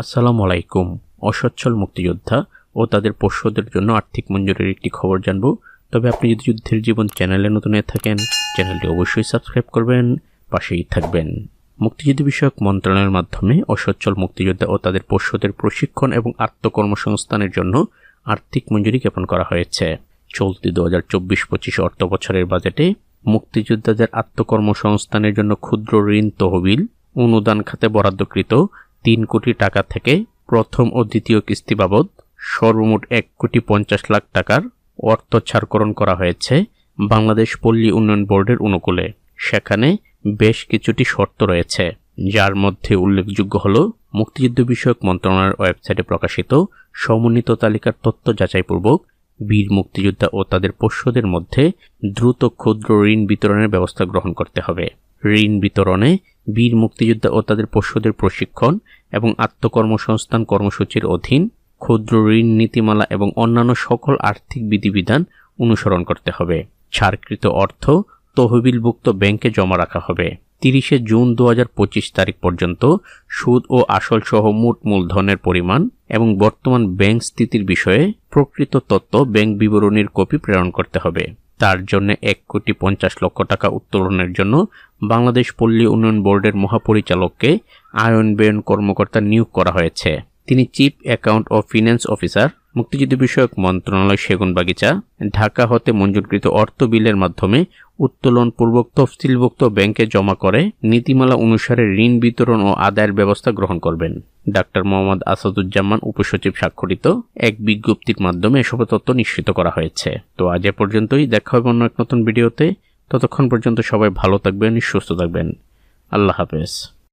আসসালামু আলাইকুম। অসচ্ছল মুক্তিযোদ্ধা ও তাদের পোষ্যদের জন্য আর্থিক মঞ্জুরির একটি খবর জানব। তবে আপনি যদি যুদ্ধের জীবন চ্যানেলে নতুন হয়ে থাকেন, চ্যানেলটি অবশ্যই সাবস্ক্রাইব করবেন, পাশেই থাকবেন। মুক্তিযুদ্ধ বিষয়ক মন্ত্রণালয়ের মাধ্যমে অসচ্ছল মুক্তিযোদ্ধা ও তাদের পোষ্যদের প্রশিক্ষণ এবং আত্মকর্মসংস্থানের জন্য আর্থিক মঞ্জুরি জ্ঞাপন করা হয়েছে। চলতি দু হাজার চব্বিশ পঁচিশ অর্থ বছরের বাজেটে মুক্তিযোদ্ধাদের আত্মকর্মসংস্থানের জন্য ক্ষুদ্র ঋণ তহবিল, অনুদান খাতে বরাদ্দকৃত তিন কোটি টাকা থেকে প্রথম ও দ্বিতীয় কিস্তি বাবদ সর্বমোট এক কোটি পঞ্চাশ লাখ টাকার অর্থ ছাড়করণ করা হয়েছে বাংলাদেশ পল্লী উন্নয়ন বোর্ডের অনুকূলে। সেখানে বেশ কিছুটি শর্ত রয়েছে, যার মধ্যে উল্লেখযোগ্য হল মুক্তিযুদ্ধ বিষয়ক মন্ত্রণালয়ের ওয়েবসাইটে প্রকাশিত সমন্বিত তালিকার তথ্য যাচাইপূর্বক বীর মুক্তিযোদ্ধা ও তাদের পোষ্যদের মধ্যে দ্রুত ক্ষুদ্র ঋণ বিতরণের ব্যবস্থা গ্রহণ করতে হবে। ঋণ বিতরণে বীর মুক্তিযোদ্ধা ও তাদের পোষ্যদের প্রশিক্ষণ এবং আত্মকর্মসংস্থান কর্মসূচির অধীন ক্ষুদ্র ঋণ নীতিমালা এবং অন্যান্য সকল আর্থিক বিধিবিধান অনুসরণ করতে হবে। ছাড়কৃত অর্থ তহবিলভুক্ত ব্যাংকে জমা রাখা হবে। তিরিশে জুন দু হাজার পঁচিশ তারিখ পর্যন্ত সুদ ও আসল সহ মোট মূলধনের পরিমাণ এবং বর্তমান ব্যাংক স্থিতির বিষয়ে প্রকৃত তথ্য ব্যাংক বিবরণীর কপি প্রেরণ করতে হবে। তার জন্য এক কোটি পঞ্চাশ লক্ষ টাকা উত্তোলনের জন্য বাংলাদেশ পল্লী উন্নয়ন বোর্ডের মহাপরিচালককে আয়ন ব্যয়ন কর্মকর্তা নিয়োগ করা হয়েছে। তিনি চিফ অ্যাকাউন্ট ও ফিন্যান্স অফিসার মুক্তিযুদ্ধ বিষয়ক মন্ত্রণালয় সেগুনবাগিচা ঢাকা হতে মঞ্জুরকৃত অর্থ বিলের মাধ্যমে উত্তোলন পূর্বক তফসিলভুক্ত ব্যাংকে জমা করে নীতিমালা অনুসারে ঋণ বিতরণ ও আদায়ের ব্যবস্থা গ্রহণ করবেন। ডাক্তার মোহাম্মদ আসাদুজ্জামান উপসচিব স্বাক্ষরিত এক বিজ্ঞপ্তির মাধ্যমে এসব তথ্য নিশ্চিত করা হয়েছে। তো আজ এ পর্যন্তই, দেখা হবে অন্য এক নতুন ভিডিওতে। ততক্ষণ পর্যন্ত সবাই ভালো থাকবেন, সুস্থ থাকবেন। আল্লাহ হাফেজ।